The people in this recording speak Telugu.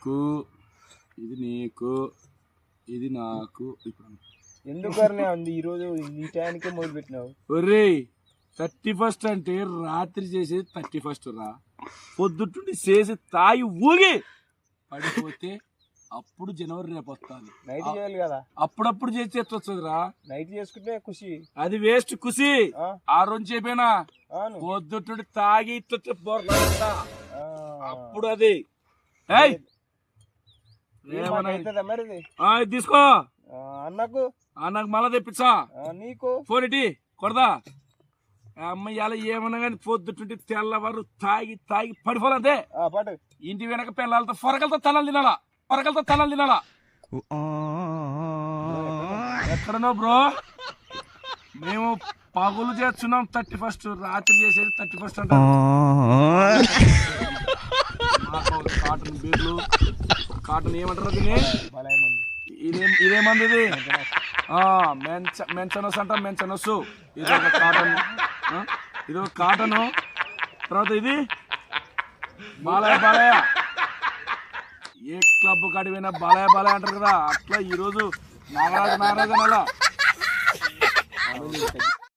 నీకు ఇది నీకు ఇది నాకు. ఇప్పుడు ఉంది ఈ టైంకే మొదలు పెట్టినావు ఒరేయ్ థర్టీ ఫస్ట్ అంటే రాత్రి చేసేది థర్టీ ఫస్ట్ రా. పొద్దుట్టుండి చేసి తాగి ఊగి. పడిపోతే అప్పుడు జనవరి రేపు వస్తుంది. నైట్ చేయాలి కదా. అప్పుడప్పుడు చేసి వస్తుంది రా నైట్ చేసుకుంటే ఖుషి. అది వేస్ట్ కుసి ఆ, రోజు చెప్పినా? పొద్దుట్టుండి తాగి ఇట్లా. అప్పుడు అది. ఏయ్ ఏం ఏమన్నా మాట అవుతుందా మరి ఇది? ఆ, ఇది తీసుకో. అన్నకు? ఆ, నాకు మళ్ళా తెప్పించా. నీకు? ఫోన్ ఇటీ కొడదా? అమ్మాయి ఇలా ఏమన్నా కానీ పొద్దుటుంటే తెల్లవారు తాగి తాగి పడిపోలంతే ఆ, పాటు ఇంటి వెనక పిల్లలతో పొరకలతో తలలు తినాలా? పొరకలతో తలలు తినాలా? ఎక్కడనో బ్రో? మేము పగులు చేస్తున్నాం థర్టీ ఫస్ట్ రాత్రి చేసేది థర్టీ ఫస్ట్ అంటే కాటన్ బీర్లు. కాటన్ ఏమంటారు దీన్ని? ఇదేం ఇదేమంది ఇది? మెంచ మెంచనస్ అంట మెంచనస్ ఇది ఒక కాటన్ ఇది ఒక కాటన్ తర్వాత ఇది బాలయ్య బాలయ్య. ఏ క్లబ్ కడిపోయినా బాలయ్య బాలయ్య అంటారు కదా. అట్లా ఈరోజు నాగరాజు నాగరాజు అలా